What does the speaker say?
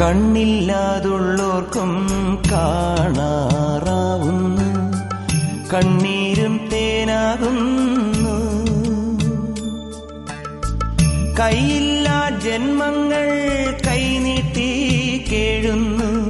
കണ്ണില്ലാതുള്ളോർക്കും കാണാറാവുന്നു. കണ്ണീരും തേനാകുന്നു. കൈയില്ലാ ജന്മങ്ങൾ കൈനീട്ടി കേഴുന്നു.